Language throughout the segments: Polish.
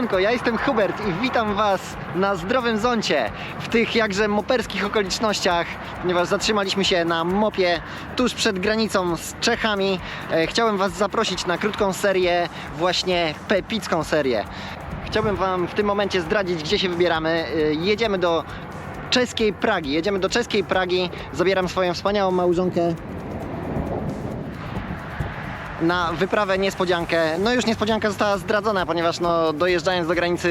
Siemanko, ja jestem Hubert i witam Was na zdrowym zoncie w tych jakże moperskich okolicznościach, ponieważ zatrzymaliśmy się na mopie tuż przed granicą z Czechami. E, Chciałem Was zaprosić na krótką serię, właśnie pepicką serię. Chciałbym Wam w tym momencie zdradzić, gdzie się wybieramy. E, Jedziemy do czeskiej Pragi. Jedziemy do czeskiej Pragi. Zabieram swoją wspaniałą małżonkę na wyprawę niespodziankę. No już niespodzianka została zdradzona, ponieważ no dojeżdżając do granicy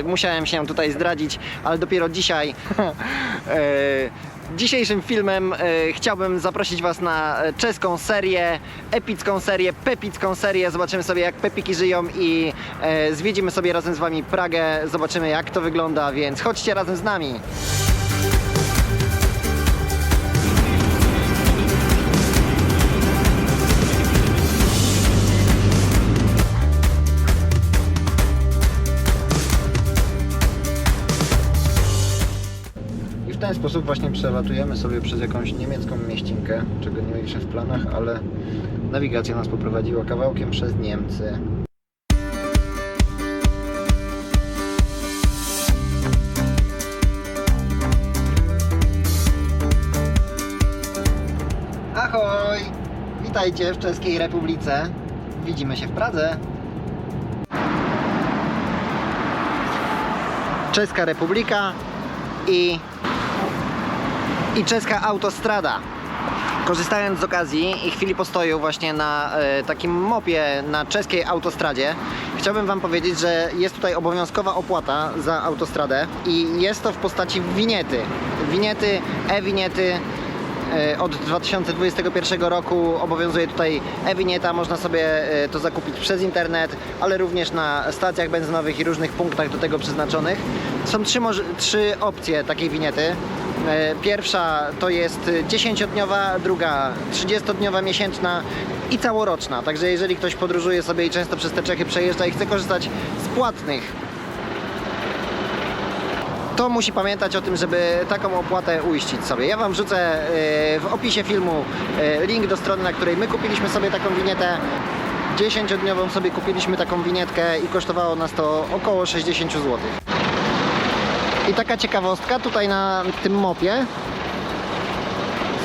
y, musiałem się tutaj zdradzić, ale dopiero dzisiaj. y, Dzisiejszym filmem y, chciałbym zaprosić Was na czeską serię, epicką serię, pepicką serię. Zobaczymy sobie jak pepiki żyją i e, zwiedzimy sobie razem z Wami Pragę. Zobaczymy jak to wygląda, więc chodźcie razem z nami. Ten sposób właśnie przelatujemy sobie przez jakąś niemiecką mieścinkę, czego nie mieliśmy w planach, ale nawigacja nas poprowadziła kawałkiem przez Niemcy. Ahoj! Witajcie w Czeskiej Republice. Widzimy się w Pradze. Czeska Republika i, i czeska autostrada. Korzystając z okazji i chwili postoju właśnie na e, takim mopie na czeskiej autostradzie, chciałbym Wam powiedzieć, że jest tutaj obowiązkowa opłata za autostradę i jest to w postaci winiety. Winiety, e-winiety, E, Od 2021 roku obowiązuje tutaj e-winieta, można sobie e, to zakupić przez internet, ale również na stacjach benzynowych i różnych punktach do tego przeznaczonych. Są trzy, trzy opcje takiej winiety. E, Pierwsza to jest 10-dniowa, druga 30-dniowa miesięczna i całoroczna. Także jeżeli ktoś podróżuje sobie i często przez te Czechy przejeżdża i chce korzystać z płatnych to musi pamiętać o tym, żeby taką opłatę uiścić sobie. Ja Wam wrzucę e, w opisie filmu e, link do strony, na której my kupiliśmy sobie taką winietę. 10-dniową sobie kupiliśmy taką winietkę i kosztowało nas to około 60 zł. I taka ciekawostka, tutaj na tym mopie,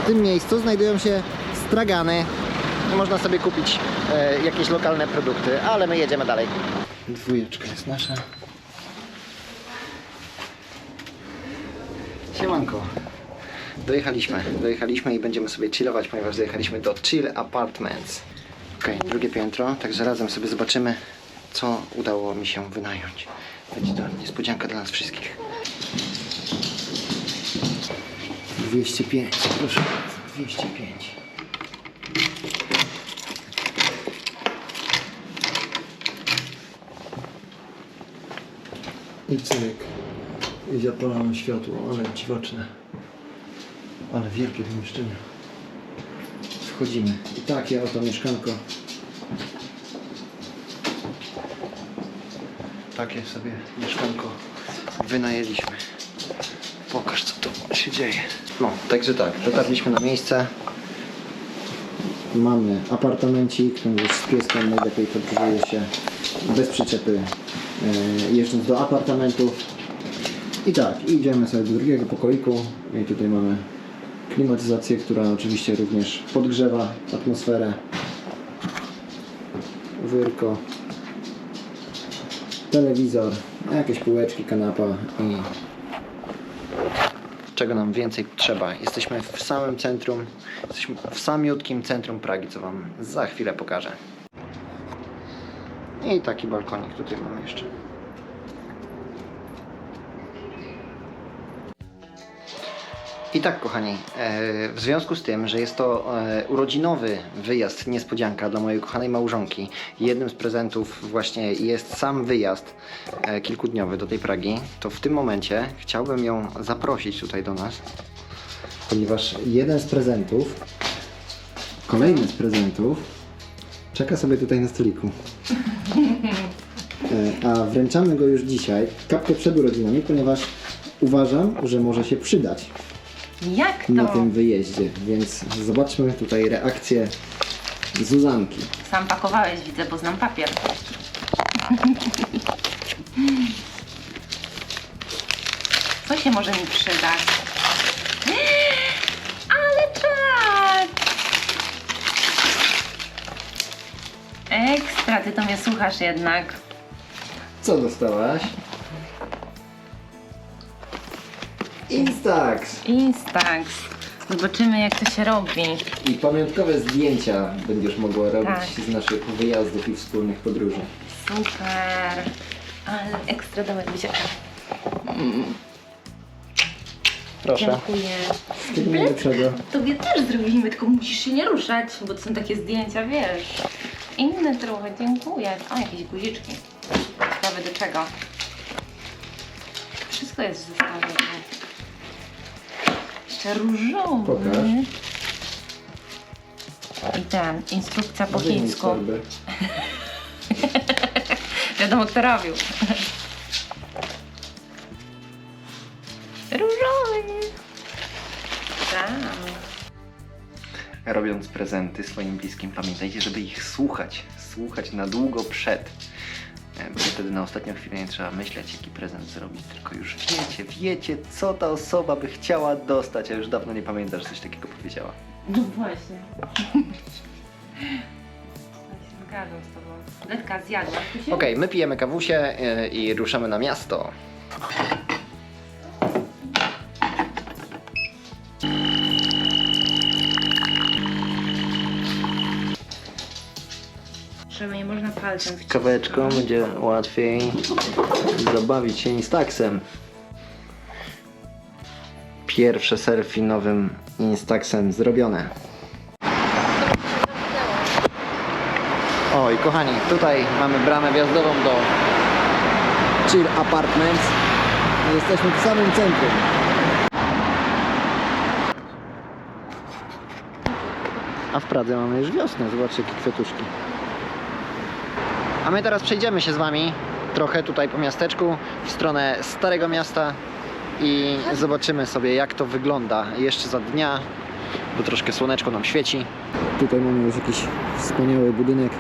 w tym miejscu znajdują się stragany. Można sobie kupić e, jakieś lokalne produkty, ale my jedziemy dalej. Dwójeczka jest nasza. Siemanko. Dojechaliśmy, dojechaliśmy i będziemy sobie chillować, ponieważ dojechaliśmy do Chill Apartments. Ok, drugie piętro, także razem sobie zobaczymy, co udało mi się wynająć. Będzie to niespodzianka dla nas wszystkich. 205, proszę, 205. I cyk. I zapalamy światło, ale dziwaczne. Ale wielkie pomieszczenie. Wchodzimy. I takie oto mieszkanko. Takie sobie mieszkanko wynajęliśmy. Pokaż co tu się dzieje. No, także tak, dotarliśmy na miejsce. Mamy apartamencik, tam już z pieskiem najlepiej podróżuje się bez przyczepy e, jeżdżąc do apartamentów. I tak, idziemy sobie do drugiego pokoiku i tutaj mamy klimatyzację, która oczywiście również podgrzewa atmosferę. Wyrko, telewizor, jakieś półeczki, kanapa i Czego nam więcej trzeba? Jesteśmy w samym centrum, jesteśmy w samiutkim centrum Pragi, co Wam za chwilę pokażę. I taki balkonik tutaj mamy jeszcze. I tak, kochani, e, w związku z tym, że jest to e, urodzinowy wyjazd niespodzianka dla mojej kochanej małżonki, jednym z prezentów właśnie jest sam wyjazd e, kilkudniowy do tej Pragi, to w tym momencie chciałbym ją zaprosić tutaj do nas. ponieważ jeden z prezentów, kolejny z prezentów, czeka sobie tutaj na stoliku. A wręczamy go już dzisiaj, kapkę przed urodzinami, ponieważ uważam, że może się przydać Jak to? na tym wyjeździe. Więc zobaczmy tutaj reakcję Zuzanki. Sam pakowałeś, widzę, bo znam papier. Co się może mi przydać? Ale czad! Ekstra, ty to mnie słuchasz jednak. Co dostałaś? Instax! Instax. Zobaczymy jak to się robi. I pamiątkowe zdjęcia będziesz mogła robić Tak. z naszych wyjazdów i wspólnych podróży. Super. Ale ekstra dałeś buziaka. Proszę. Dziękuję. Wszystkiego najlepszego. Tobie też zrobimy, tylko musisz się nie ruszać, bo to są takie zdjęcia, wiesz. Inne trochę, dziękuję. A, jakieś guziczki. Ciekawe do czego. Wszystko jest w zestawie. Jeszcze różowy. Pokaż. I ten, instrukcja po Wyjmij chińsku. torbę. Wiadomo kto robił. Różowy. Tak. Robiąc prezenty swoim bliskim, pamiętajcie, żeby ich słuchać. Słuchać na długo przed. E, Bo wtedy na ostatnią chwilę nie trzeba myśleć, jaki prezent zrobić, tylko już wiecie, wiecie, co ta osoba by chciała dostać, a już dawno nie pamiętasz, że coś takiego powiedziała. No właśnie. Ja się zgadzam z tobą. Letka zjadła. Się... Okej, my pijemy kawusie e, i ruszamy na miasto. Żeby nie można palcem wcisnąć. Kaweczką będzie łatwiej zabawić się Instaxem. Pierwsze selfie nowym Instaxem zrobione. Oj, kochani, tutaj mamy bramę wjazdową do Chill Apartments. Jesteśmy w samym centrum. A w Pradze mamy już wiosnę, zobaczcie jakie kwiatuszki. A my teraz przejdziemy się z Wami trochę tutaj po miasteczku w stronę Starego Miasta i zobaczymy sobie jak to wygląda jeszcze za dnia, bo troszkę słoneczko nam świeci. Tutaj mamy już jakiś wspaniały budynek.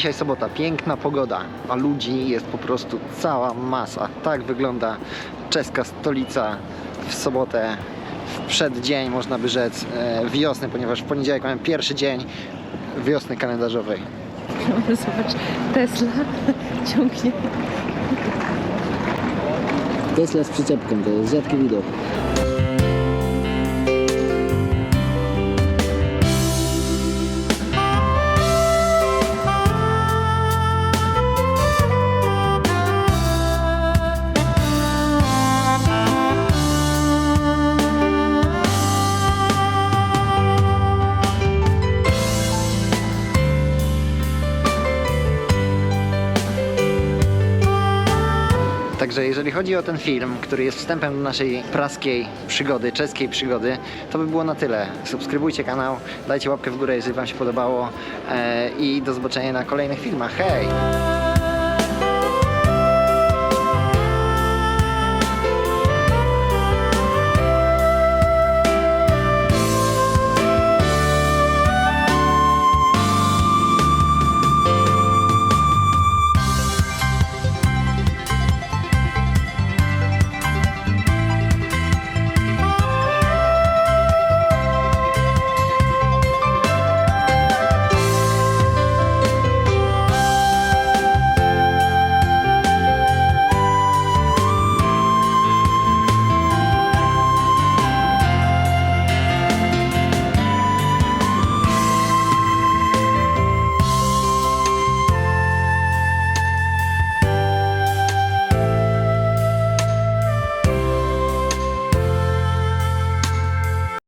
Dzisiaj sobota, piękna pogoda, a ludzi jest po prostu cała masa. Tak wygląda czeska stolica w sobotę, w przeddzień, można by rzec, e, wiosny, ponieważ w poniedziałek mamy pierwszy dzień wiosny kalendarzowej. Zobacz, Tesla ciągnie. Tesla z przyczepką, to jest rzadki widok. Chodzi o ten film, który jest wstępem do naszej praskiej przygody, czeskiej przygody, to by było na tyle. Subskrybujcie kanał, dajcie łapkę w górę, jeżeli Wam się podobało e, i do zobaczenia na kolejnych filmach. Hej!